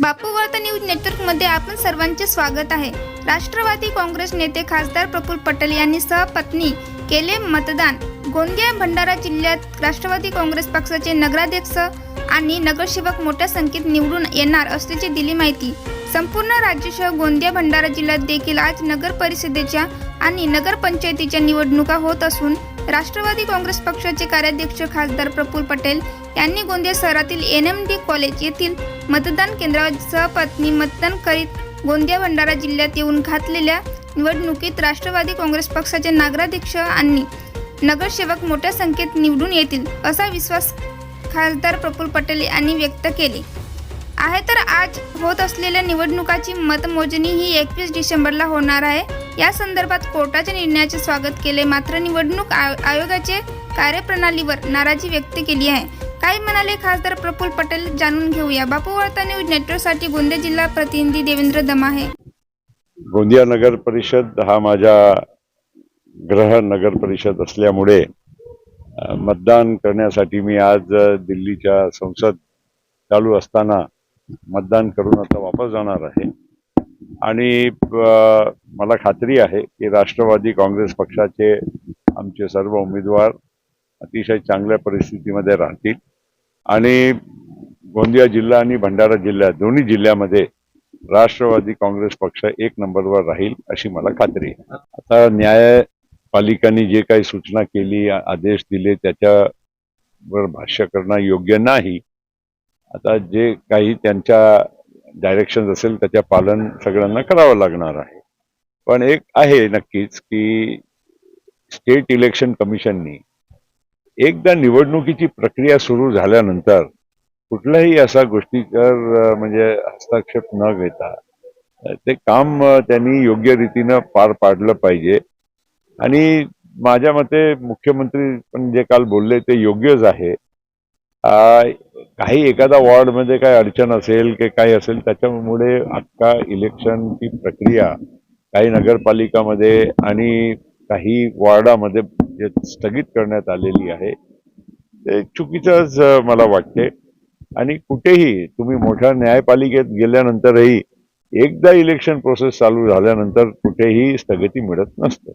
बापू वार्ता न्यूज नेटवर्कमध्ये आपण सर्वांचे स्वागत आहे. राष्ट्रवादी काँग्रेस नेते खासदार प्रफुल पटेल यांनी सहपत्नी केले मतदान. गोंदिया भंडारा जिल्ह्यात राष्ट्रवादी काँग्रेस पक्षाचे नगराध्यक्ष आणि नगरसेवक मोठ्या संख्येत निवडून येणार असल्याची दिली माहिती. संपूर्ण राज्यसह गोंदिया भंडारा जिल्ह्यात देखील आज नगर परिषदेच्या आणि नगरपंचायतीच्या निवडणुका होत असून राष्ट्रवादी काँग्रेस पक्षाचे कार्याध्यक्ष खासदार प्रफुल पटेल यांनी गोंदिया शहरातील एन एम डी कॉलेज येथील मतदान केंद्रावर सहपत्नी मतदान करीत गोंदिया भंडारा जिल्ह्यात येऊन घातलेल्या निवडणुकीत राष्ट्रवादी काँग्रेस पक्षाचे नगराध्यक्ष आणि नगरसेवक मोठ्या संख्येत निवडून येतील असा विश्वास खासदार प्रफुल पटेल यांनी व्यक्त केले. आहे तर आज होत असलेल्या निवडणुकाची मतमोजणी ही एकवीस डिसेंबरला होणार आहे. या संदर्भात कोर्टाच्या निर्णयाचे स्वागत केले. मात्र निवडणूक आयोगाचे कार्यप्रणालीवर नाराजी व्यक्त केली आहे. काय म्हणाले खासदार प्रफुल्ल पटेल जाणून घेऊया. बापू वार्ता न्यूज नेटवर्कसाठी गोंदिया जिल्हा प्रतिनिधी देवेंद्र दमाहे. गोंदिया नगर परिषद हा माझा ग्रह नगर परिषद असल्यामुळे मतदान करण्यासाठी मी आज दिल्लीच्या संसद चालू असताना मतदान करून आता वापस जाणार आहे. आणि मला खात्री आहे की राष्ट्रवादी काँग्रेस पक्षाचे आमचे सर्व उमेदवार अतिशय चांगल्या परिस्थितीमध्ये राहतील. आणि गोंदिया जिल्हा आणि भंडारा जिल्हा दोन्ही जिल्ह्यामध्ये राष्ट्रवादी काँग्रेस पक्ष एक नंबरवर राहील अशी मला खात्री आहे. आता न्यायपालिकांनी जे काही सूचना केली आदेश दिले त्याच्यावर भाष्य करणं योग्य नाही. आता जे काही त्यांच्या डायरेक्शन असेल त्याच्या पालन सगळ्यांना करावं लागणार आहे. पण एक आहे नक्कीच की स्टेट इलेक्शन कमिशननी एकदा निवडणुकीची प्रक्रिया सुरू झाल्यानंतर कुठल्याही असा गोष्टीकर म्हणजे हस्तक्षेप न घेता ते काम त्यांनी योग्य रीतीनं पार पाडलं पाहिजे. आणि माझ्या मते मुख्यमंत्री पण जे काल बोलले ते योग्यच आहे. काही एखादा वॉर्डमध्ये काही अडचण असेल की काही असेल त्याच्यामुळे अख्खा इलेक्शनची प्रक्रिया काही नगरपालिकामध्ये आणि काही वॉर्डामध्ये स्थगित करण्यात आलेली आहे ते चुकीचंच मला वाटते. आणि कुठेही तुम्ही मोठ्या न्यायपालिकेत गेल्यानंतरही एकदा इलेक्शन प्रोसेस चालू झाल्यानंतर कुठेही स्थगिती मिळत नसते.